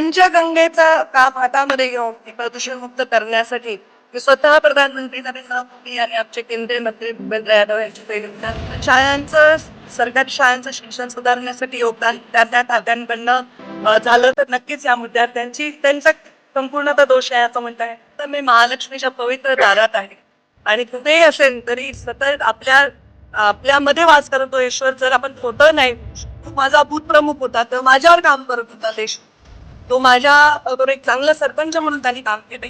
पंचगंगेचा काम हातामध्ये घेऊन प्रदूषण मुक्त करण्यासाठी मी स्वतः प्रधानमंत्री नरेंद्र मोदी आणि आमचे केंद्रीय मंत्री भूपेंद्र यादव यांची प्रेरित शाळांचं सरकारी शाळांचं शिक्षण सुधारण्यासाठी योगदान त्या त्या खात्यांकडनं झालं तर नक्कीच या विद्यार्थ्यांची त्यांचा संपूर्णतः दोष आहे असं म्हणताय तर मी महालक्ष्मीच्या पवित्र दारात आहे. आणि कुठेही असेल तरी सतत आपल्या आपल्यामध्ये वास करतो. ईश्वर जर आपण होतं नाही तो माझा भूतप्रमुख होता तर माझ्यावर काम करत होता देश. तो माझ्या बरोबर एक चांगला सरपंच म्हणून त्यांनी काम केले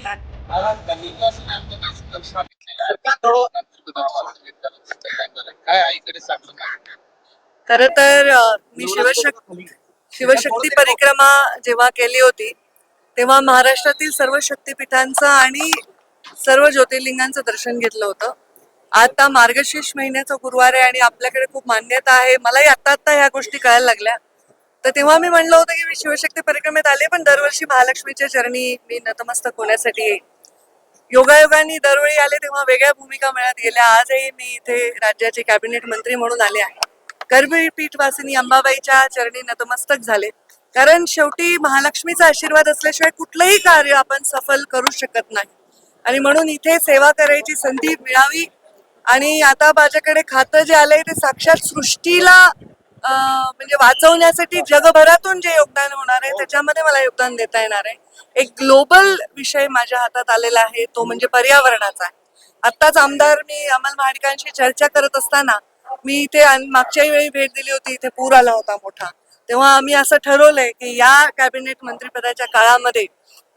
खर तर मी शिवशक्ती शिवशक्ती परिक्रमा जेव्हा केली होती तेव्हा महाराष्ट्रातील सर्व शक्तीपीठांचं आणि सर्व ज्योतिर्लिंगांचं दर्शन घेतलं होतं. आता मार्गशीर्ष महिन्याचा गुरुवार आहे आणि आपल्याकडे खूप मान्यता आहे. मलाही आता आता ह्या गोष्टी कळायला लागल्या. तर तेव्हा मी म्हणलं होतं की मी शिवशक्ती परिक्रमेत आले पण दरवर्षी महालक्ष्मीच्या चरणी मी नतमस्तक होण्यासाठी येईल योगायोगाने दरवेळी आले तेव्हा वेगळ्या भूमिका मिळत गेल्या. आजही मी इथे राज्याचे कॅबिनेट मंत्री म्हणून आले आहे. करबी पीठवासिनी अंबाबाईच्या चरणी नतमस्तक झाले. कारण शेवटी महालक्ष्मीचा आशीर्वाद असल्याशिवाय कुठलंही कार्य आपण सफल करू शकत नाही. आणि म्हणून इथे सेवा करायची संधी मिळावी. आणि आता माझ्याकडे खातं जे आलंय ते साक्षात सृष्टीला म्हणजे वाचवण्यासाठी जगभरातून जे योगदान होणार आहे त्याच्यामध्ये मला योगदान देता येणार आहे. एक ग्लोबल विषय माझ्या हातात आलेला आहे तो म्हणजे पर्यावरणाचा आहे. आत्ताच आमदार मी अमल महाडिकांशी चर्चा करत असताना मी इथे मागच्याही वेळी भेट दिली होती इथे पूर आला होता मोठा. तेव्हा आम्ही असं ठरवलंय की या कॅबिनेट मंत्रिपदाच्या काळामध्ये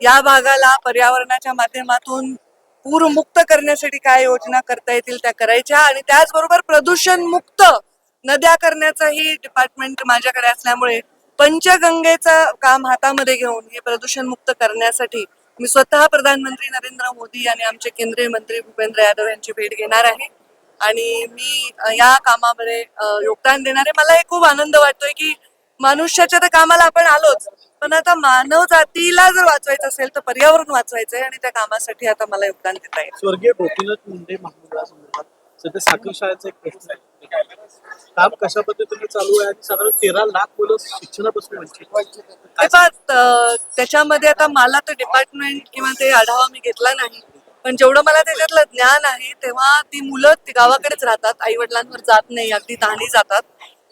या भागाला पर्यावरणाच्या माध्यमातून पूरमुक्त करण्यासाठी काय योजना करता येतील त्या करायच्या आणि त्याचबरोबर प्रदूषण मुक्त नद्या करण्याचंही डिपार्टमेंट माझ्याकडे असल्यामुळे पंचगंगेचं काम हातामध्ये घेऊन हे प्रदूषण मुक्त करण्यासाठी मी स्वतः प्रधानमंत्री नरेंद्र मोदी आणि आमचे केंद्रीय मंत्री भूपेंद्र यादव यांची भेट घेणार आहे. आणि मी या कामामध्ये योगदान देणार. आहे मला हे खूप आनंद वाटतोय की मनुष्याच्या तर कामाला आपण आलोच. पण आता मानव जातीला जर वाचवायचं असेल तर पर्यावरण वाचवायचंय आणि त्या कामासाठी आता मला योगदान देता येईल. स्वर्गीय गोपीनाथ मुंडे महामंडळासंदर्भात सध्या साखर शाळेचा एक प्रश्न आहे. काम कशा पद्धतीने चालू आहे? आणि साधारण तेरा लाख मुलं शिक्षणापासून वंचित त्याच्यामध्ये आता मला तर डिपार्टमेंट किंवा ते आढावा मी घेतला नाही. पण जेवढं मला त्याच्यातलं ज्ञान आहे तेव्हा ती मुलं गावाकडेच राहतात. आई वडिलांवर जात नाही. अगदी तहानी जातात.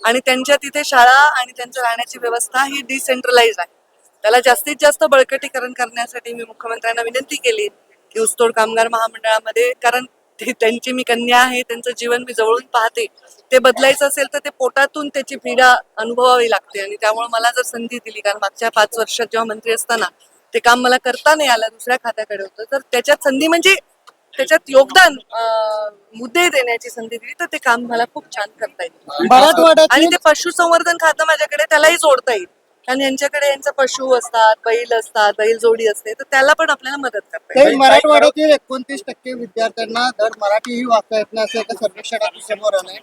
आणि त्यांच्या तिथे शाळा आणि त्यांच्या राहण्याची व्यवस्था ही डिसेंट्रलाइज आहे. त्याला जास्तीत जास्त बळकटीकरण करण्यासाठी मी मुख्यमंत्र्यांना विनंती केली की ऊसतोड कामगार महामंडळामध्ये कारण ती त्यांची मी कन्या आहे त्यांचं जीवन मी जवळून पाहते. ते बदलायचं असेल तर ते पोटातून त्याची पीडा अनुभवावी लागते. आणि त्यामुळे मला जर संधी दिली कारण मागच्या पाच वर्षात जेव्हा मंत्री असताना ते काम मला करता नाही आलं दुसऱ्या खात्याकडे होतं तर त्याच्यात संधी म्हणजे त्याच्यात योगदान मुद्दे देण्याची संधी दिली तर ते काम मला खूप छान करता येईल. आणि ते पशुसंवर्धन खातं माझ्याकडे त्यालाही जोडता येईल. कारण यांच्याकडे यांचा पशु असतात बैल असतात बैल जोडी असते तर त्याला पण आपल्याला मदत करता येईल. ते मराठवाड्यातील एकोणतीस टक्के विद्यार्थ्यांना धड मराठी ही वाचता येत नाही असं एका सर्वेक्षणात समोर आलंय.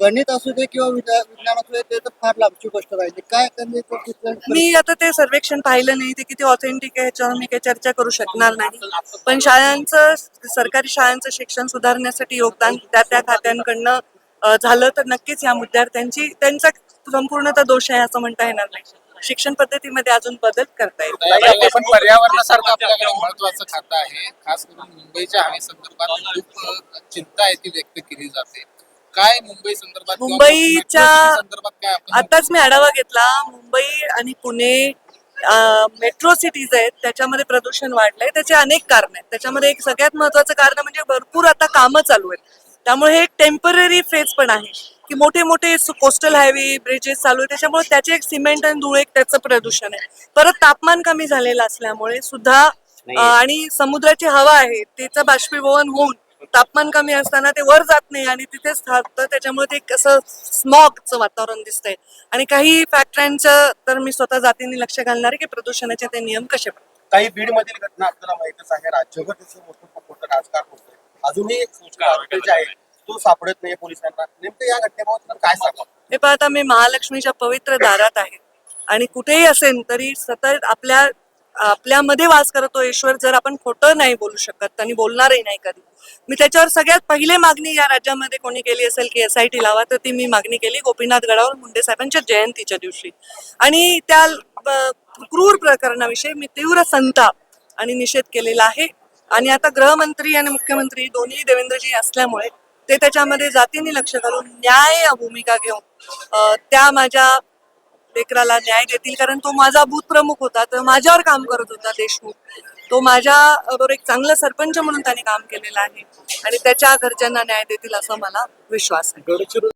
गणित असू दे किंवा विद्या- विज्ञान असू दे ते तर फार लांबची गोष्ट राहिली काय मी आता ते सर्वेक्षण पाहिलं नाही ते किती ऑथेंटिक आहे ह्याच्यावर मी काही चर्चा करू शकणार नाही. पण शाळांचं सरकारी शाळांचं शिक्षण सुधारण्यासाठी योगदान त्या त्या खात्यांकडनं अं, झालं तर नक्कीच या विद्यार्थ्यांची त्यांचा संपूर्णतः दोष आहे असं म्हणता येणार नाही. शिक्षण पद्धतीमध्ये अजून बदल करता येईल. पण पर्यावरणासारखं आपल्याकडे महत्वाचं खातं आहे. खास करून मुंबईच्या हवे संदर्भात खूप चिंता आहे ती व्यक्त केली जाते. काय मुंबई संदर्भात मुंबईच्या आताच मी आढावा घेतला. मुंबई आणि पुणे मेट्रो सिटीज आहेत. त्याच्यामध्ये प्रदूषण वाढलंय. त्याचे अनेक कारण आहेत. त्याच्यामध्ये एक सगळ्यात महत्वाचं कारण म्हणजे भरपूर आता कामं चालू आहेत. त्यामुळे हे टेंपररी फेज पण आहे. की मोठे मोठे कोस्टल हायवे ब्रिजेस चालू आहेत त्याच्यामुळे त्याचे एक सिमेंट आणि धूळ एक त्याचं प्रदूषण आहे. परत तापमान कमी झालेलं असल्यामुळे सुद्धा आणि समुद्राची हवा आहे त्याचं बाष्पीभवन होऊन तापमान कमी असताना ते वर जात नाही आणि तिथेच थांबतं त्याच्यामुळे ते एक असं स्मॉगचं वातावरण दिसतंय. आणि काही फॅक्टऱ्यांचं तर मी स्वतः जातीने लक्ष घालणार आहे की प्रदूषणाचे ते नियम कसे. काही बीड मधील घटना आपल्याला माहितच आहे. राज्यभर त्याचं मोठं राजकारण होतंय. अजूनही सूचना आहे. तो सापडत नाही पोलिसांना. नेमकं या घटनेबाबत काय सांगा हे पाहता मी महालक्ष्मीच्या पवित्र दारात आहे. आणि कुठेही असेल तरी सतत आपल्या आपल्यामध्ये वास करतो ईश्वर जर आपण खोटं नाही बोलू शकत आणि बोलणारही नाही कधी. मी त्याच्यावर सगळ्यात पहिले मागणी या राज्यामध्ये कोणी केली असेल की एस आय टी लावा तर ती मी मागणी केली गोपीनाथ गडावर मुंडे साहेबांच्या जयंतीच्या दिवशी. आणि त्या क्रूर प्रकरणाविषयी मी तीव्र संताप आणि निषेध केलेला आहे. आणि आता गृहमंत्री आणि मुख्यमंत्री दोन्ही देवेंद्रजी असल्यामुळे ते त्याच्यामध्ये जातीने लक्ष घालून न्याय भूमिका घेऊन त्या माझ्या लेकराला न्याय देतील. कारण तो माझा बूथ प्रमुख होता तर माझ्यावर काम करत होता देशमुख. तो माझ्या बरोबर एक चांगला सरपंच म्हणून त्याने काम केलेलं आहे. आणि त्याच्या घरच्यांना न्याय देतील असं मला विश्वास आहे.